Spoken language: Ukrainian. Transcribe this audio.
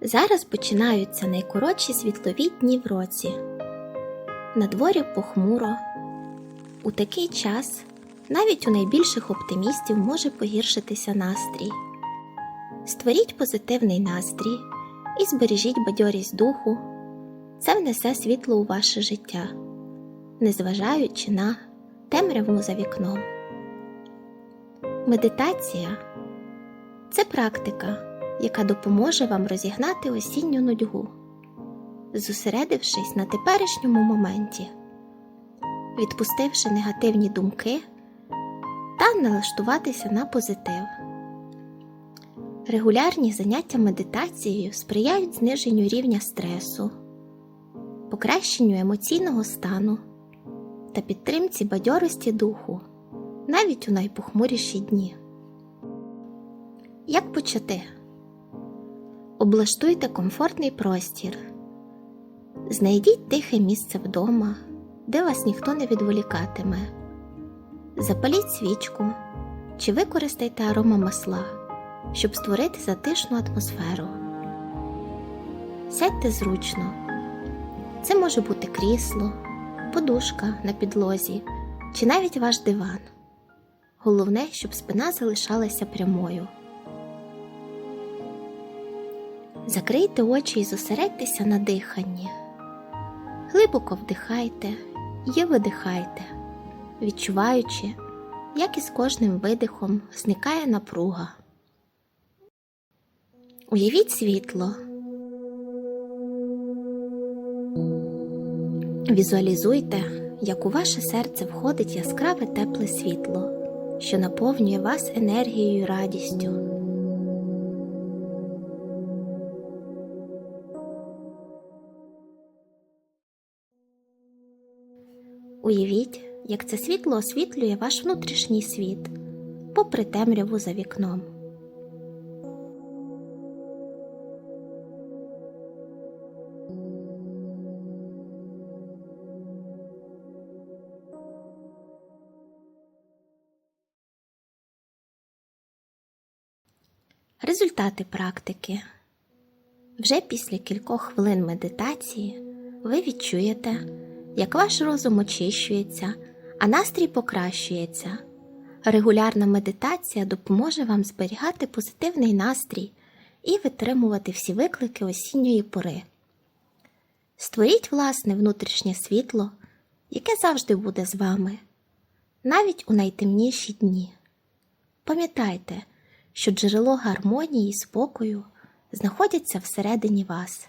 Зараз починаються найкоротші світлові дні в році. На дворі похмуро. У такий час навіть у найбільших оптимістів може погіршитися настрій. Створіть позитивний настрій і збережіть бадьорість духу. Це внесе світло у ваше життя, незважаючи на темряву за вікном. Медитація це практика, яка допоможе вам розігнати осінню нудьгу, зосередившись на теперішньому моменті, відпустивши негативні думки та налаштуватися на позитив. Регулярні заняття медитацією сприяють зниженню рівня стресу, покращенню емоційного стану та підтримці бадьорості духу навіть у найпохмуріші дні. Як почати? Облаштуйте комфортний простір. Знайдіть тихе місце вдома, де вас ніхто не відволікатиме. Запаліть свічку чи використайте аромамасла, щоб створити затишну атмосферу. Сядьте зручно. Це може бути крісло, подушка на підлозі чи навіть ваш диван. Головне, щоб спина залишалася прямою. Закрийте очі і зосередьтеся на диханні. Глибоко вдихайте і видихайте, відчуваючи, як із кожним видихом зникає напруга. Уявіть світло. Візуалізуйте, як у ваше серце входить яскраве тепле світло, що наповнює вас енергією і радістю. Уявіть, як це світло освітлює ваш внутрішній світ, попри темряву за вікном. Результати практики. Вже після кількох хвилин медитації ви відчуєте, як ваш розум очищується, а настрій покращується. Регулярна медитація допоможе вам зберігати позитивний настрій і витримувати всі виклики осінньої пори. Створіть власне внутрішнє світло, яке завжди буде з вами, навіть у найтемніші дні. Пам'ятайте, що джерело гармонії і спокою знаходяться всередині вас.